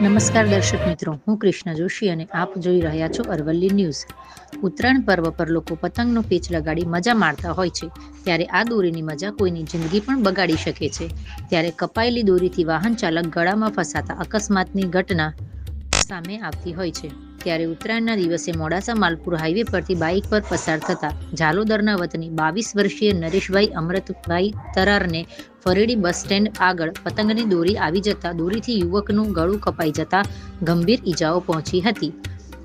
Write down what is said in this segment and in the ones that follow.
નમસ્કાર દર્શક મિત્રો, હું કૃષ્ણ જોશી અને આપ જોઈ રહ્યા છો અરવલ્લી ન્યૂઝ. ઉત્તરાયણ પર્વ પર લોકો પતંગનો પેચ લગાડી મજા માણતા હોય છે. ત્યારે આ દોરીની મજા કોઈની જિંદગી પણ બગાડી શકે છે. ત્યારે કપાયેલી દોરીથી વાહન ચાલક ગળામાં ફસાતા અકસ્માતની ઘટના સામે આવતી હોય છે. ત્યારે ઉત્તરાયણના દિવસે મોડાસા માલપુર હાઈવે પરથી બાઇક પર પસાર થતા ઝાલોદરના વતની બાવીસ વર્ષીય નરેશભાઈ અમૃતભાઈ તરારને ફરેડી બસ સ્ટેન્ડ આગળ પતંગની દોરી આવી જતા દોરીથી યુવકનું ગળું કપાઈ જતા ગંભીર ઈજાઓ પહોંચી હતી.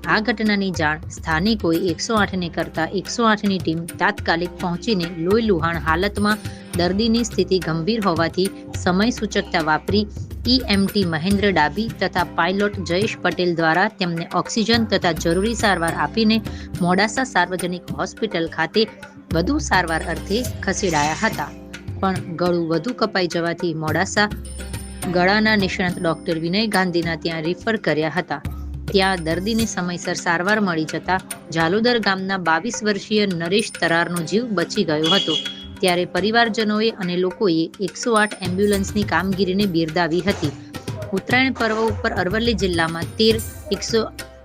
આ ઘટનાની જાણ સ્થાનિકોએ એકસો આઠને કરતા એકસો આઠની ટીમ તાત્કાલિક પહોંચીને લોહી લુહાણ હાલતમાં દર્દીની સ્થિતિ ગંભીર હોવાથી સમય સૂચકતા વાપરી ઈએમટી મહેન્દ્ર ડાબી તથા પાયલોટ જયેશ પટેલ દ્વારા તેમને ઓક્સિજન તથા જરૂરી સારવાર આપીને મોડાસા સાર્વજનિક હોસ્પિટલ ખાતે વધુ સારવાર અર્થે ખસેડાયા હતા. પણ ગળું વધુ કપાઈ જવાથી મોડાસા ગળાના નિષ્ણાત ડોક્ટર વિનય ગાંધીના ત્યાં રિફર કર્યા હતા. ત્યાં દર્દીને સમયસર સારવાર મળી જતા ઝાલોદર ગામના બાવીસ વર્ષીય નરેશ તરારનો જીવ બચી ગયો હતો. ત્યારે પરિવારજનોએ અને લોકોએ એકસો આઠ એમ્બ્યુલન્સની કામગીરીને બિરદાવી હતી. ઉત્તરાયણ પર્વ ઉપર અરવલ્લી જિલ્લામાં તેર, એકસો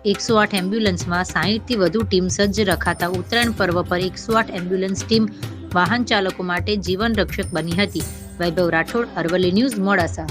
એકસો આઠ એમ્બ્યુલન્સમાં સાહીઠથી વધુ ટીમ સજ્જ રખાતા ઉત્તરાયણ પર્વ પર એકસો આઠ એમ્બ્યુલન્સ ટીમ વાહન ચાલકો માટે જીવન રક્ષક બની હતી. વૈભવ રાઠોડ, અરવલ્લી ન્યૂઝ, મોડાસા.